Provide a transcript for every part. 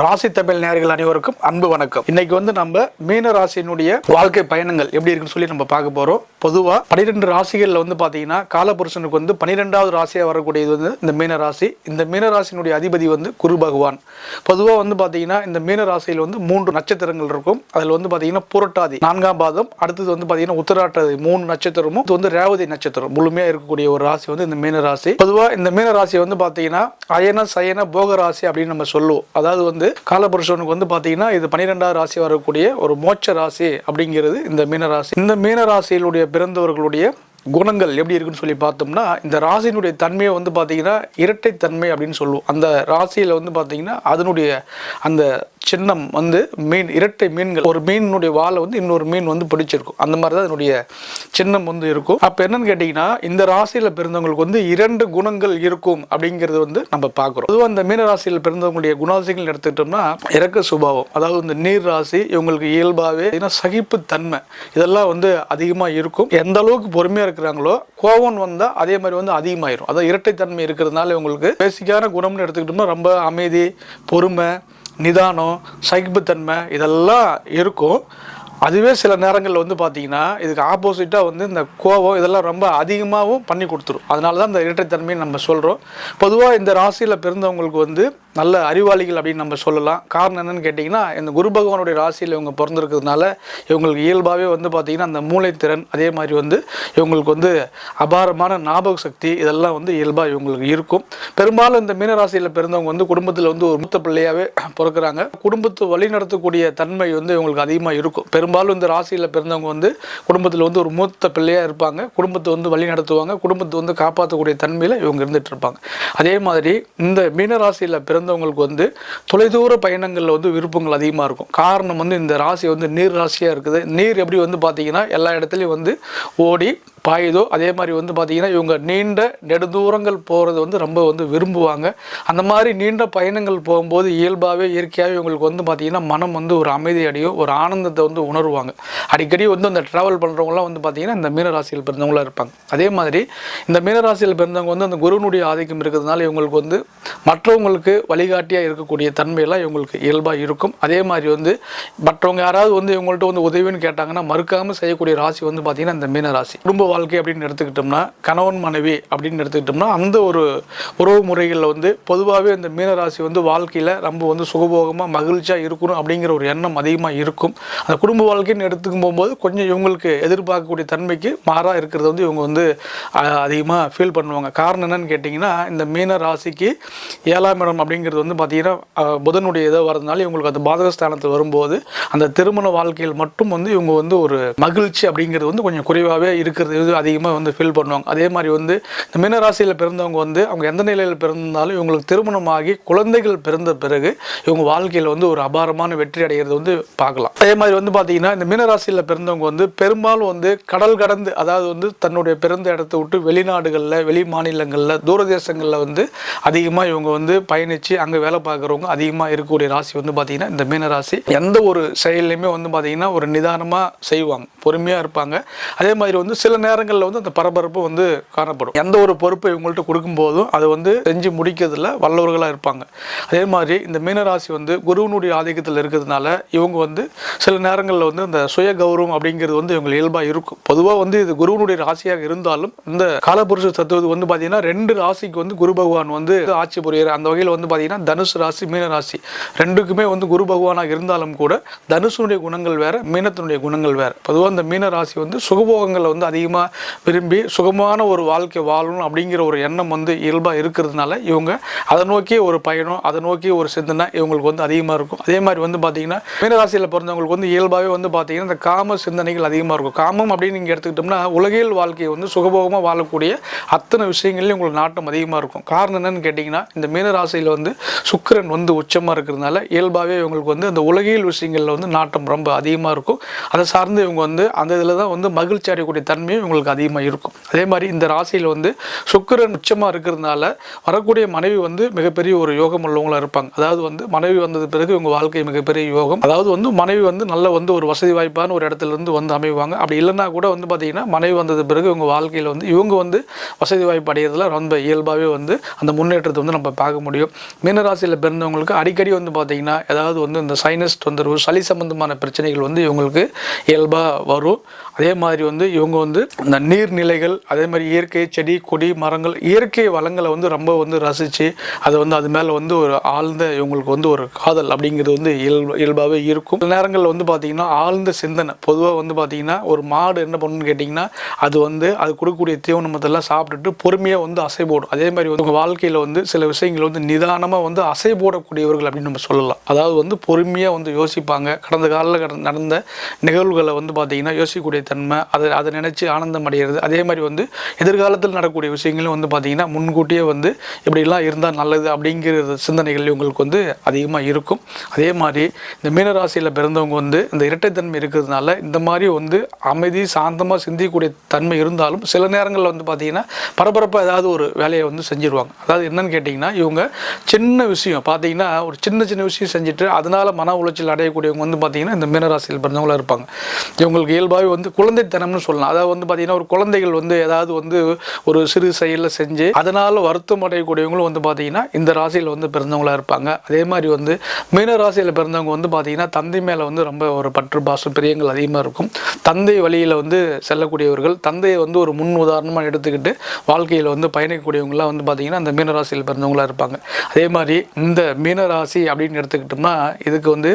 ராசி தமிழ் நேர்கள் அனைவருக்கும் அன்பு வணக்கம். இன்னைக்கு வந்து நம்ம மீன ராசியினுடைய வாழ்க்கை பயணங்கள் எப்படி இருக்குன்னு சொல்லி நம்ம பார்க்க போறோம். பொதுவா பனிரெண்டு ராசிகள்ல வந்து பாத்தீங்கன்னா காலபுருஷனுக்கு வந்து பனிரெண்டாவது ராசியா வரக்கூடியது வந்து இந்த மீன ராசி. இந்த மீன ராசியினுடைய அதிபதி வந்து குரு பகவான். பொதுவா வந்து பாத்தீங்கன்னா இந்த மீன ராசியில் வந்து மூன்று நட்சத்திரங்கள் இருக்கும். அதுல வந்து பாத்தீங்கன்னா புரட்டாதி நான்காம் பாதம் அடுத்தது வந்து பாத்தீங்கன்னா உத்தராட்டாதி மூணு நட்சத்திரமும் இது வந்து ரேவதி நட்சத்திரம். முழுமையா இருக்கக்கூடிய ஒரு ராசி வந்து இந்த மீன ராசி. பொதுவா இந்த மீன ராசி வந்து பாத்தீங்கன்னா அயன சயன போக ராசி அப்படின்னு நம்ம சொல்லுவோம். அதாவது வந்து காலபுருஷனுக்கு வந்து பார்த்தீங்கன்னா இது பன்னிரெண்டாவது ராசி வரக்கூடிய ஒரு மோட்ச ராசி அப்படிங்கிறது இந்த மீனராசி இந்த மீனராசியிலுடைய பிறந்தவர்களுடைய குணங்கள் எப்படி இருக்குன்னு சொல்லி பார்த்தோம்னா இந்த ராசியினுடைய தன்மையை வந்து பார்த்தீங்கன்னா இரட்டைத்தன்மை அப்படின்னு சொல்லுவோம். அந்த ராசியில் வந்து பார்த்தீங்கன்னா அதனுடைய அந்த சின்னம் வந்து மீன் இரட்டை மீன்கள். ஒரு மீனுடைய வாழை வந்து இன்னொரு மீன் வந்து பிடிச்சிருக்கும். அந்த மாதிரி தான் அதனுடைய சின்னம் வந்து இருக்கும். அப்போ என்னன்னு கேட்டிங்கன்னா இந்த ராசியில் பிறந்தவங்களுக்கு வந்து இரண்டு குணங்கள் இருக்கும் அப்படிங்கிறது வந்து நம்ம பார்க்குறோம். அதுவும் அந்த மீன ராசியில் பிறந்தவங்களுடைய குணாசிகள் எடுத்துக்கிட்டோம்னா இறக்க சுபாவம் அதாவது இந்த நீர் ராசி இவங்களுக்கு இயல்பாகவே சகிப்பு தன்மை இதெல்லாம் வந்து அதிகமாக இருக்கும். எந்த அளவுக்கு பொறுமையாக இருக்கிறாங்களோ கோவம் வந்தால் அதே மாதிரி வந்து அதிகமாயிரும். அதாவது இரட்டைத்தன்மை இருக்கிறதுனால இவங்களுக்கு பேசிக்கான குணம்னு எடுத்துக்கிட்டோம்னா ரொம்ப அமைதி பொறுமை நிதானம் சகிப்புத்தன்மை இதெல்லாம் இருக்கும். அதுவே சில நேரங்களில் வந்து பார்த்தீங்கன்னா இதுக்கு ஆப்போசிட்டாக வந்து இந்த கோபம் இதெல்லாம் ரொம்ப அதிகமாகவும் பண்ணி கொடுத்துரும். அதனால தான் இந்த இரட்டைத்தன்மையை நம்ம சொல்கிறோம் பொதுவாக இந்த ராசியில் பிறந்தவங்களுக்கு வந்து நல்ல அறிவாளிகள் அப்படின்னு நம்ம சொல்லலாம். காரணம் என்னன்னு கேட்டிங்கன்னா இந்த குரு பகவானுடைய ராசியில் இவங்க பிறந்திருக்கிறதுனால இவங்களுக்கு இயல்பாகவே வந்து பார்த்திங்கன்னா அந்த மூளைத்திறன் அதே மாதிரி வந்து இவங்களுக்கு வந்து அபாரமான ஞாபக சக்தி இதெல்லாம் வந்து இயல்பாக இவங்களுக்கு இருக்கும். பெரும்பாலும் இந்த மீனராசியில் பிறந்தவங்க வந்து குடும்பத்தில் வந்து ஒரு மூத்த பிள்ளையாகவே பிறக்கிறாங்க. குடும்பத்தை வழிநடத்தக்கூடிய தன்மை வந்து இவங்களுக்கு அதிகமாக இருக்கும். பெரும் பெரும்பாலும் இந்த ராசியில் பிறந்தவங்க வந்து குடும்பத்தில் வந்து ஒரு மூத்த பிள்ளையாக இருப்பாங்க. குடும்பத்தை வந்து வழி நடத்துவாங்க. குடும்பத்தை வந்து காப்பாற்றக்கூடிய தன்மையில் இவங்க இருந்துட்டு இருப்பாங்க. அதே மாதிரி இந்த மீனராசியில் பிறந்தவங்களுக்கு வந்து தொலைதூர பயணங்களில் வந்து விருப்பங்கள் அதிகமாக இருக்கும். காரணம் வந்து இந்த ராசி வந்து நீர் ராசியாக இருக்குது. நீர் எப்படி வந்து பார்த்தீங்கன்னா எல்லா இடத்துலையும் வந்து ஓடி பாயுதோ அதே மாதிரி வந்து பார்த்திங்கன்னா இவங்க நீண்ட நெடுதூரங்கள் போகிறது வந்து ரொம்ப வந்து விரும்புவாங்க. அந்த மாதிரி நீண்ட பயணங்கள் போகும்போது இயல்பாகவே இயற்கையாகவே இவங்களுக்கு வந்து பார்த்திங்கன்னா மனம் வந்து ஒரு அமைதி அடையும் ஒரு ஆனந்தத்தை வந்து உணருவாங்க. அடிக்கடி வந்து அந்த ட்ராவல் பண்ணுறவங்களாம் வந்து பார்த்தீங்கன்னா இந்த மீனராசியில் பிறந்தவங்களாம் இருப்பாங்க. அதே மாதிரி இந்த மீனராசியில் பிறந்தவங்க வந்து அந்த குருவனுடைய ஆதிக்கம் இருக்கிறதுனால இவங்களுக்கு வந்து மற்றவங்களுக்கு வழிகாட்டியாக இருக்கக்கூடிய தன்மையெல்லாம் இவங்களுக்கு இயல்பாக இருக்கும். அதே மாதிரி வந்து மற்றவங்க யாராவது வந்து இவங்கள்ட்ட வந்து உதவின்னு கேட்டாங்கன்னா மறுக்காமல் செய்யக்கூடிய ராசி வந்து பார்த்திங்கன்னா இந்த மீனராசி. குடும்ப வாழ்க்கை அப்படின்னு எடுத்துக்கிட்டோம்னா கணவன் மனைவி அப்படின்னு எடுத்துக்கிட்டோம்னா அந்த ஒரு உறவு முறைகளில் வந்து பொதுவாகவே இந்த மீனராசி வந்து வாழ்க்கையில் ரொம்ப வந்து சுகபோகமாக மகிழ்ச்சியாக இருக்கணும் அப்படிங்கிற ஒரு எண்ணம் அதிகமாக இருக்கும். அந்த குடும்ப வாழ்க்கைன்னு எடுத்துக்கும் போகும்போது கொஞ்சம் இவங்களுக்கு எதிர்பார்க்கக்கூடிய தன்மைக்கு மாறாக இருக்கிறது வந்து இவங்க வந்து அதிகமாக ஃபீல் பண்ணுவாங்க. காரணம் என்னன்னு கேட்டிங்கன்னா இந்த மீன ராசிக்கு ஏழாம் இடம் அப்படிங்கிறது வந்து பார்த்திங்கன்னா புதனுடைய இதை வரதுனால இவங்களுக்கு அந்த பாதகஸ்தானத்தில் வரும்போது அந்த திருமண வாழ்க்கையில் மட்டும் வந்து இவங்க வந்து ஒரு மகிழ்ச்சி அப்படிங்கிறது வந்து கொஞ்சம் குறைவாகவே இருக்கிறது இது அதிகமாக வந்து ஃபீல் பண்ணுவாங்க. அதே மாதிரி வந்து இந்த மீனராசியில் பிறந்தவங்க வந்து அவங்க எந்த நிலையில் பிறந்தாலும் இவங்களுக்கு திருமணமாகி குழந்தைகள் பிறந்த பிறகு இவங்க வாழ்க்கையில் வந்து ஒரு அபாரமான வெற்றி அடைகிறது வந்து பார்க்கலாம். அதே மாதிரி வந்து பார்த்தீங்கன்னா இந்த மீனராசியில் பிறந்தவங்க வந்து பெரும்பாலும் வந்து கடல் கடந்து அதாவது வந்து தன்னுடைய பிறந்த இடத்த விட்டு வெளிநாடுகளில் வெளி மாநிலங்களில் தூரதேசங்களில் வந்து அதிகமாக இவங்க வந்து பயணித்து அங்கே வேலை பார்க்குறவங்க அதிகமாக இருக்கக்கூடிய ராசி வந்து பார்த்திங்கன்னா இந்த மீனராசி. எந்த ஒரு செயல்லையுமே வந்து பார்த்திங்கன்னா ஒரு நிதானமாக செய்வாங்க பொறுமையாக இருப்பாங்க. அதே மாதிரி வந்து சில நேரம் நேரங்களில் வந்து அந்த பரபரப்பு வந்து காணப்படும். எந்த ஒரு பொறுப்பை இவங்கள்ட்ட கொடுக்கும்போதும் அதை வந்து செஞ்சு முடிக்கிறதுல வல்லவர்களாக இருப்பாங்க. அதே மாதிரி இந்த மீனராசி வந்து குருவனுடைய ஆதிக்கத்தில் இருக்கிறதுனால இவங்க வந்து சில நேரங்களில் வந்து அந்த சுய கௌரவம் அப்படிங்கிறது வந்து இவங்க இயல்பாக இருக்கும். பொதுவாக வந்து இது குருவனுடைய ராசியாக இருந்தாலும் இந்த காலபுருஷ தத்துவது வந்து பார்த்தீங்கன்னா ரெண்டு ராசிக்கு வந்து குரு பகவான் வந்து ஆட்சி புரியிற அந்த வகையில் வந்து பார்த்தீங்கன்னா தனுசு ராசி மீன ராசி. ரெண்டுக்குமே வந்து குரு பகவானாக இருந்தாலும் கூட தனுசுனுடைய குணங்கள் வேற மீனத்தினுடைய குணங்கள் வேற. பொதுவாக இந்த மீன ராசி வந்து சுகபோகங்களை வந்து அதிகமாக விரும்பி சுகமான ஒரு வாழ்க்கை வாழணும் அப்படிங்கிற ஒரு எண்ணம் வந்து இயல்பாக இருக்கிறதுனால இவங்க அதை நோக்கி ஒரு பயணம் அதை நோக்கி ஒரு சிந்தனை இவங்களுக்கு வந்து அதிகமாக இருக்கும். அதே மாதிரி வந்து பார்த்தீங்கன்னா மீனராசியில் பிறந்தவங்களுக்கு வந்து இயல்பாகவே வந்து பார்த்தீங்கன்னா இந்த காம சிந்தனைகள் அதிகமாக இருக்கும். காமம் அப்படின்னு நீங்கள் எடுத்துக்கிட்டோம்னா உலகியல் வாழ்க்கையை வந்து சுகபோகமாக வாழக்கூடிய அத்தனை விஷயங்கள்லையும் உங்களுக்கு நாட்டம் அதிகமாக இருக்கும். காரணம் என்னன்னு கேட்டிங்கன்னா இந்த மீனராசியில் வந்து சுக்கிரன் வந்து உச்சமாக இருக்கிறதுனால இயல்பாகவே இவங்களுக்கு வந்து அந்த உலகியல் விஷயங்களில் வந்து நாட்டம் ரொம்ப அதிகமாக இருக்கும். அதை சார்ந்து இவங்க வந்து அந்த இதில் தான் வந்து மகிழ்ச்சி அடையக்கூடிய தன்மையும் உங்களுக்கு அதிகமாக இருக்கும். அதே மாதிரி இந்த ராசியில் வந்து சுக்கரன் உச்சமாக இருக்கிறதுனால வரக்கூடிய மனைவி வந்து மிகப்பெரிய ஒரு யோகம் உள்ளவங்களா இருப்பாங்க. அதாவது வந்து மனைவி வந்தது பிறகு உங்கள் வாழ்க்கை மிகப்பெரிய யோகம். அதாவது வந்து மனைவி வந்து நல்ல வந்து ஒரு வசதி வாய்ப்பான ஒரு இடத்துல இருந்து வந்து அமைவாங்க. அப்படி இல்லைன்னா கூட வந்து பார்த்தீங்கன்னா மனைவி வந்தது பிறகு உங்கள் வாழ்க்கையில் வந்து இவங்க வந்து வசதி வாய்ப்பு அடையிறதுல ரொம்ப இயல்பாகவே வந்து அந்த முன்னேற்றத்தை வந்து நம்ம பார்க்க முடியும். மீனராசியில் பிறந்தவங்களுக்கு அடிக்கடி வந்து பார்த்தீங்கன்னா ஏதாவது வந்து இந்த சைனஸ் தொந்தரவு சளி சம்பந்தமான பிரச்சனைகள் வந்து இவங்களுக்கு இயல்பாக வரும். அதே மாதிரி வந்து இவங்க வந்து இந்த நீர்நிலைகள் அதே மாதிரி இயற்கை செடி கொடி மரங்கள் இயற்கை வளங்களை வந்து ரொம்ப வந்து ரசித்து அதை வந்து அது மேலே வந்து ஒரு ஆழ்ந்த இவங்களுக்கு வந்து ஒரு காதல் அப்படிங்கிறது வந்து இயல்பு இயல்பாகவே இருக்கும். சில நேரங்களில் வந்து பார்த்திங்கன்னா ஆழ்ந்த சிந்தனை. பொதுவாக வந்து பார்த்திங்கன்னா ஒரு மாடு என்ன பண்ணுன்னு கேட்டிங்கன்னா அது வந்து அது கொடுக்கக்கூடிய தீவனமத்தெல்லாம் சாப்பிட்டுட்டு பொறுமையாக வந்து அசை போடும். அதே மாதிரி வந்து உங்கள் வாழ்க்கையில் வந்து சில விஷயங்கள் வந்து நிதானமாக வந்து அசை போடக்கூடியவர்கள் அப்படின்னு நம்ம சொல்லலாம். அதாவது வந்து பொறுமையாக வந்து யோசிப்பாங்க. கடந்த காலில் நடந்த நிகழ்வுகளை வந்து பார்த்திங்கன்னா யோசிக்கக்கூடிய தன்மை அதை அதை நினச்சி ஆனந்தம் அடைகிறது. அதே மாதிரி வந்து எதிர்காலத்தில் நடக்கக்கூடிய விஷயங்களும் வந்து பார்த்திங்கன்னா முன்கூட்டியே வந்து இப்படிலாம் இருந்தால் நல்லது அப்படிங்கிற சிந்தனைகள் உங்களுக்கு வந்து அதிகமாக இருக்கும். அதே மாதிரி இந்த மீனராசியில் பிறந்தவங்க வந்து இந்த இரட்டைத்தன்மை இருக்கிறதுனால இந்த மாதிரி வந்து அமைதி சாந்தமாக சிந்திக்கக்கூடிய தன்மை இருந்தாலும் சில நேரங்களில் வந்து பார்த்திங்கன்னா பரபரப்பாக ஏதாவது ஒரு வேலையை வந்து செஞ்சுருவாங்க. அதாவது என்னன்னு கேட்டிங்கன்னா இவங்க சின்ன விஷயம் பார்த்தீங்கன்னா ஒரு சின்ன சின்ன விஷயம் செஞ்சுட்டு அதனால் மன உளைச்சல் அடையக்கூடியவங்க வந்து பார்த்திங்கன்னா இந்த மீனராசியில் பிறந்தவங்களாக இருப்பாங்க. இவங்களுக்கு இயல்பாகவே வந்து குழந்தைத்தனம்னு சொல்லலாம். அதாவது வந்து பார்த்தீங்கன்னா ஒரு குழந்தைகள் வந்து ஏதாவது வந்து ஒரு சிறு செயலில் செஞ்சு அதனால் வருத்தம் அடையக்கூடியவங்களும் வந்து பார்த்தீங்கன்னா இந்த ராசியில் வந்து பிறந்தவங்களாக இருப்பாங்க. அதே மாதிரி வந்து மீன ராசியில் பிறந்தவங்க வந்து பார்த்தீங்கன்னா தந்தை மேலே வந்து ரொம்ப ஒரு பற்று பாசம் பிரியங்கள் அதிகமாக இருக்கும். தந்தை வழியில் வந்து செல்லக்கூடியவர்கள் தந்தையை வந்து ஒரு முன் உதாரணமாக எடுத்துக்கிட்டு வாழ்க்கையில் வந்து பயணிக்கக்கூடியவங்களாம் வந்து பார்த்திங்கன்னா இந்த மீனராசியில் பிறந்தவங்களாக இருப்பாங்க. அதே மாதிரி இந்த மீனராசி அப்படின்னு எடுத்துக்கிட்டோம்னா இதுக்கு வந்து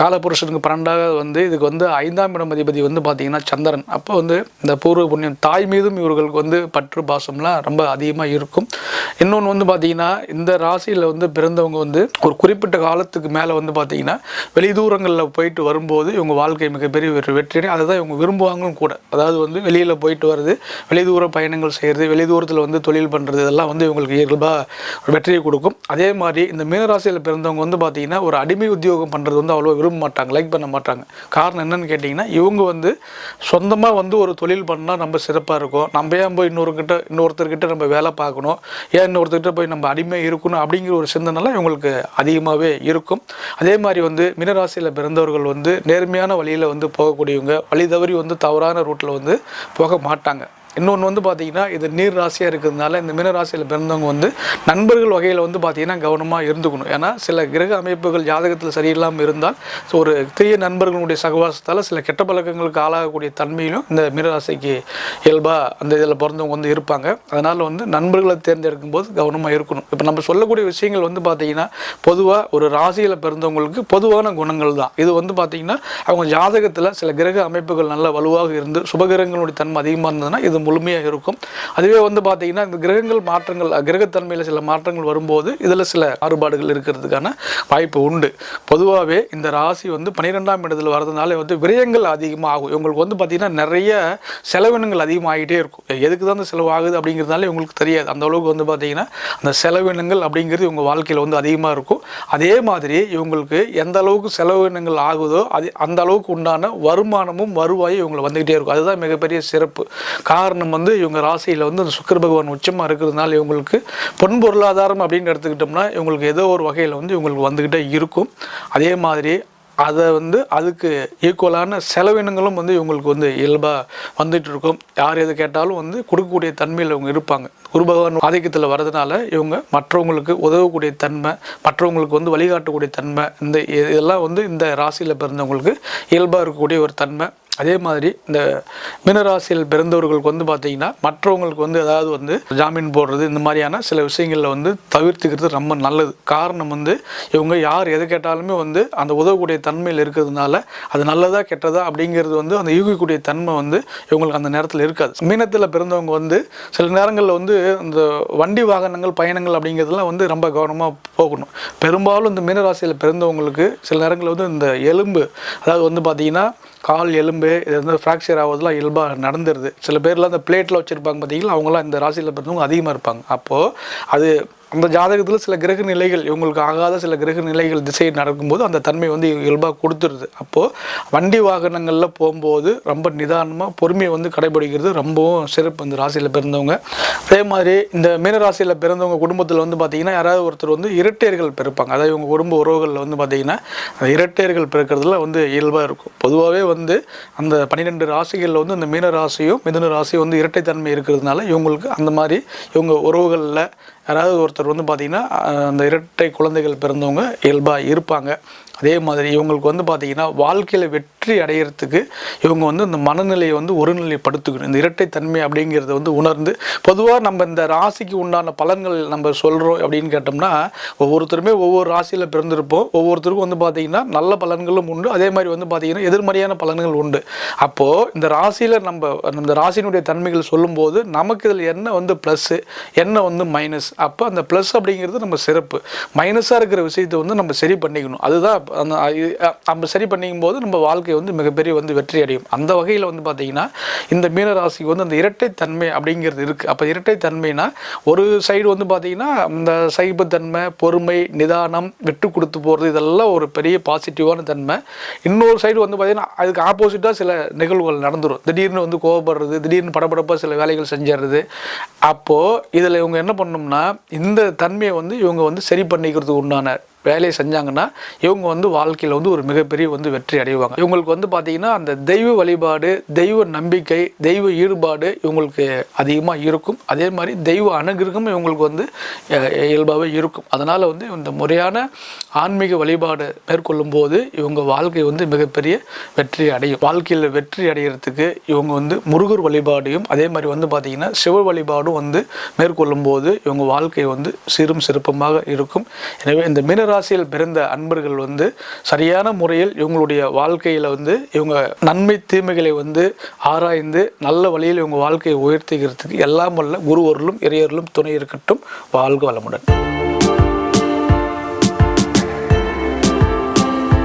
காலபுருஷனுக்கு பன்னெண்டாக வந்து இதுக்கு வந்து ஐந்தாம் இடம் அதிபதி வந்து பார்த்திங்கன்னா சந்திரன். அப்போ வந்து இந்த பூர்வ புண்ணியம் தாய் மீதும் இவர்களுக்கு வந்து பற்று பாசம்லாம் ரொம்ப அதிகமாக இருக்கும். இன்னொன்று வந்து பார்த்திங்கன்னா இந்த ராசியில் வந்து பிறந்தவங்க வந்து ஒரு குறிப்பிட்ட காலத்துக்கு மேலே வந்து பார்த்திங்கன்னா வெளிதூரங்களில் போயிட்டு வரும்போது இவங்க வாழ்க்கை மிகப்பெரிய ஒரு வெற்றி அதை தான் இவங்க விரும்புவாங்களும் கூட. அதாவது வந்து வெளியில் போயிட்டு வருது வெளிதூர பயணங்கள் செய்கிறது வெளிதூரத்தில் வந்து தொழில் பண்ணுறது இதெல்லாம் வந்து இவங்களுக்கு இயல்பாக வெற்றியை கொடுக்கும். அதே மாதிரி இந்த மீனராசியில் பிறந்தவங்க வந்து பார்த்திங்கன்னா ஒரு அடிமை உத்தியோகம் பண்ணுறது வந்து அவ்வளோ விரும்ப மாட்டாங்க லைக் பண்ண மாட்டாங்க. காரணம் என்னன்னு கேட்டிங்கன்னா இவங்க வந்து சொந்தமாக வந்து ஒரு தொழில் பண்ணால் நம்ம சிறப்பாக இருக்கும். நம்ம ஏன் போய் இன்னொருக்கிட்ட இன்னொருத்தர்கிட்ட நம்ம வேலை பார்க்கணும்? ஏன் இன்னொருத்தர்கிட்ட போய் நம்ம அடிமை இருக்கணும்? அப்படிங்கிற ஒரு சிந்தனைலாம் இவங்களுக்கு அதிகமாகவே இருக்கும். அதே மாதிரி வந்து மினராசியில் பிறந்தவர்கள் வந்து நேர்மையான வழியில் வந்து போகக்கூடியவங்க வழி தவறி வந்து தவறான ரூட்டில் வந்து போக மாட்டாங்க. இன்னொன்று வந்து பார்த்தீங்கன்னா இது நீர் ராசியாக இருக்கிறதுனால இந்த மீன ராசியில் பிறந்தவங்க வந்து நண்பர்கள் வகையில் வந்து பார்த்தீங்கன்னா கவனமாக இருந்துக்கணும். ஏன்னா சில கிரக அமைப்புகள் ஜாதகத்தில் சரியில்லாமல் இருந்தால் ஸோ ஒரு தீய நண்பர்களுடைய சகவாசத்தால் சில கெட்ட பழக்கங்களுக்கு ஆளாகக்கூடிய தன்மையிலும் இந்த மீனராசிக்கு இயல்பாக அந்த இதில் பிறந்தவங்க வந்து இருப்பாங்க. அதனால் வந்து நண்பர்களை தேர்ந்தெடுக்கும் போது கவனமாக இருக்கணும். இப்போ நம்ம சொல்லக்கூடிய விஷயங்கள் வந்து பார்த்தீங்கன்னா பொதுவாக ஒரு ராசியில் பிறந்தவங்களுக்கு பொதுவான குணங்கள் தான். இது வந்து பார்த்தீங்கன்னா அவங்க ஜாதகத்தில் சில கிரக அமைப்புகள் நல்ல வலுவாக இருந்து சுபகிரகங்களுடைய தன்மை அதிகமாக இருந்ததுன்னா இது முழுமையாக இருக்கும். அதுவே வந்து பார்த்தீங்கன்னா இந்த கிரகங்கள் மாற்றங்கள் கிரகத்தன்மையில் சில மாற்றங்கள் வரும்போது இதில் சில மாறுபாடுகள் இருக்கிறதுக்கான வாய்ப்பு உண்டு. பொதுவாகவே இந்த ராசி வந்து பன்னிரெண்டாம் இடத்துல வரதுனால வந்து விரயங்கள் அதிகமாக ஆகும் இவங்களுக்கு வந்து பார்த்திங்கன்னா நிறைய செலவினங்கள் அதிகமாகிட்டே இருக்கும். எதுக்கு தான் அந்த செலவு ஆகுது அப்படிங்கிறதுனால இவங்களுக்கு தெரியாது. அந்த அளவுக்கு வந்து பார்த்திங்கன்னா அந்த செலவினங்கள் அப்படிங்கிறது இவங்க வாழ்க்கையில் வந்து அதிகமாக இருக்கும். அதே மாதிரி இவங்களுக்கு எந்த அளவுக்கு செலவினங்கள் ஆகுதோ அது அந்த அளவுக்கு உண்டான வருமானமும் வருவாயும் இவங்களை வந்துக்கிட்டே இருக்கும். அதுதான் மிகப்பெரிய சிறப்பு. காரணம் வந்து இவங்க ராசியில் வந்து அந்த சுக்கர பகவான் உச்சமாக இருக்கிறதுனால இவங்களுக்கு பொன் பொருளாதாரம் அப்படின்னு எடுத்துக்கிட்டோம்னா இவங்களுக்கு ஏதோ ஒரு வகையில் வந்து இவங்களுக்கு வந்துக்கிட்டே இருக்கும். அதே மாதிரி அதை வந்து அதுக்கு ஈக்குவலான செலவினங்களும் வந்து இவங்களுக்கு வந்து இயல்பாக வந்துட்டு இருக்கும். யார் எது கேட்டாலும் வந்து கொடுக்கக்கூடிய தன்மையில் இவங்க இருப்பாங்க. குரு பகவான் ஆதிக்கத்தில் வரதுனால இவங்க மற்றவங்களுக்கு உதவக்கூடிய தன்மை மற்றவங்களுக்கு வந்து வழிகாட்டக்கூடிய தன்மை இந்த இதெல்லாம் வந்து இந்த ராசியில் பிறந்தவங்களுக்கு இயல்பாக இருக்கக்கூடிய ஒரு தன்மை. அதே மாதிரி இந்த மீனராசியில் பிறந்தவர்களுக்கு வந்து பார்த்தீங்கன்னா மற்றவங்களுக்கு வந்து ஏதாவது வந்து ஜாமீன் போடுறது இந்த மாதிரியான சில விஷயங்களில் வந்து தவிர்த்துக்கிறது ரொம்ப நல்லது. காரணம் வந்து இவங்க யார் எது கேட்டாலுமே வந்து அந்த உதவக்கூடிய தன்மையில் இருக்கிறதுனால அது நல்லதா கெட்டதா அப்படிங்கிறது வந்து அந்த யூகிக்கூடிய தன்மை வந்து இவங்களுக்கு அந்த நேரத்தில் இருக்காது. மீனத்தில் பிறந்தவங்க வந்து சில நேரங்களில் வந்து இந்த வண்டி வாகனங்கள் பயணங்கள் அப்படிங்கிறதுலாம் வந்து ரொம்ப கவனமாக போகணும். பெரும்பாலும் இந்த மீனராசியில் பிறந்தவங்களுக்கு சில நேரங்களில் வந்து இந்த எலும்பு அதாவது வந்து பார்த்திங்கன்னா கால் எலும்பு இது வந்து ஃப்ராக்சர் ஆகுறதுலாம் இயல்பாக நடந்துருது. சில பேர்லாம் அந்த பிளேட்டில் வச்சுருப்பாங்க பார்த்திங்கன்னா அவங்களாம் இந்த ராசியில் பிறந்தவங்க அதிகமாக இருப்பாங்க. அப்போது அது அந்த ஜாதகத்தில் சில கிரக நிலைகள் இவங்களுக்கு ஆகாத சில கிரக நிலைகள் திசை நடக்கும்போது அந்த தன்மை வந்து இயல்பாக கொடுத்துருது. அப்போது வண்டி வாகனங்களில் போகும்போது ரொம்ப நிதானமாக பொறுமையை வந்து கடைபிடிக்கிறது ரொம்பவும் சிறப்பு இந்த ராசியில் பிறந்தவங்க. அதே மாதிரி இந்த மீனராசியில் பிறந்தவங்க குடும்பத்தில் வந்து பார்த்திங்கன்னா யாராவது ஒருத்தர் வந்து இரட்டையர்கள் பிறப்பாங்க. அதாவது இவங்க குடும்ப உறவுகளில் வந்து பார்த்திங்கன்னா அந்த இரட்டையர்கள் பிறக்கிறதுல வந்து இயல்பாக இருக்கும். பொதுவாகவே வந்து அந்த பன்னிரெண்டு ராசிகளில் வந்து இந்த மீன ராசியும் மிதுன ராசியும் வந்து இரட்டைத்தன்மை இருக்கிறதுனால இவங்களுக்கு அந்த மாதிரி இவங்க உறவுகளில் யாராவது ஒருத்தர் வந்து பார்த்திங்கன்னா அந்த இரட்டை குழந்தைகள் பிறந்தவங்க இயல்பாக இருப்பாங்க. அதே மாதிரி இவங்களுக்கு வந்து பார்த்திங்கன்னா வாழ்க்கையில் வெற்றி அடையிறதுக்கு இவங்க வந்து இந்த மனநிலையை வந்து ஒருநிலைப்படுத்திக்கணும் இந்த இரட்டைத்தன்மை அப்படிங்கிறத வந்து உணர்ந்து பொதுவாக நம்ம இந்த ராசிக்கு உண்டான பலன்கள் நம்ம சொல்கிறோம் அப்படின்னு கேட்டோம்னா ஒவ்வொருத்தருமே ஒவ்வொரு ராசியில் பிறந்திருப்போம். ஒவ்வொருத்தருக்கும் வந்து பார்த்திங்கன்னா நல்ல பலன்களும் உண்டு. அதே மாதிரி வந்து பார்த்திங்கன்னா எதிர்மறையான பலன்கள் உண்டு. அப்போது இந்த ராசியில் நம்ம இந்த ராசியினுடைய தன்மைகள் சொல்லும்போது நமக்கு இதில் என்ன வந்து ப்ளஸ்ஸு என்ன வந்து மைனஸ் அப்போ அந்த ப்ளஸ் அப்படிங்கிறது நம்ம சிறப்பு. மைனஸாக இருக்கிற விஷயத்தை வந்து நம்ம சரி பண்ணிக்கணும். அதுதான் அந்த நம்ம சரி பண்ணிக்கும் போது நம்ம வாழ்க்கை வந்து மிகப்பெரிய வந்து வெற்றி அடையும். அந்த வகையில் வந்து பார்த்திங்கன்னா இந்த மீன ராசிக்கு வந்து அந்த இரட்டைத்தன்மை அப்படிங்கிறது இருக்குது அப்போ இரட்டைத்தன்மைனா ஒரு சைடு வந்து பார்த்திங்கன்னா இந்த சைபத்தன்மை பொறுமை நிதானம் விட்டு கொடுத்து போகிறது இதெல்லாம் ஒரு பெரிய பாசிட்டிவான தன்மை. இன்னொரு சைடு வந்து பார்த்திங்கன்னா அதுக்கு ஆப்போசிட்டாக சில நிகழ்வுகள் நடந்துரும். திடீர்னு வந்து கோவப்படுறது திடீர்னு படபடப்பாக சில வேலைகள் செஞ்சிடுறது அப்போது இதில் இவங்க என்ன பண்ணணும்னா இந்த தன்மையை வந்து இவங்க வந்து சரி பண்ணிக்கிறதுக்கு உண்டான வேலையை செஞ்சாங்கன்னா இவங்க வந்து வாழ்க்கையில் வந்து ஒரு மிகப்பெரிய வந்து வெற்றி அடைவாங்க. இவங்களுக்கு வந்து பார்த்திங்கன்னா அந்த தெய்வ வழிபாடு தெய்வ நம்பிக்கை தெய்வ ஈடுபாடு இவங்களுக்கு அதிகமாக இருக்கும். அதே மாதிரி தெய்வ அனுகிரகம் இவங்களுக்கு வந்து இயல்பாகவே இருக்கும். அதனால் வந்து இந்த முறையான ஆன்மீக வழிபாடு மேற்கொள்ளும் போது இவங்க வாழ்க்கை வந்து மிகப்பெரிய வெற்றி அடையும். வாழ்க்கையில் வெற்றி அடைகிறதுக்கு இவங்க வந்து முருகர் வழிபாடையும் அதே மாதிரி வந்து பார்த்திங்கன்னா சிவ வழிபாடும் வந்து மேற்கொள்ளும் போது இவங்க வாழ்க்கை வந்து சிறும் சிறப்பமாக இருக்கும். எனவே இந்த ராசியில் பிறந்த அன்பர்கள் வந்து சரியான முறையில் இவங்களுடைய வாழ்க்கையில் வந்து இவங்க நன்மை தீமைகளை வந்து ஆராய்ந்து நல்ல வழியில் இவங்க வாழ்க்கையை உயர்த்திக்கிறதுக்கு எல்லாம் வல்ல குருவர்களும் இறையர்களும் துணை இருக்கட்டும். வாழ்க வளமுடன்.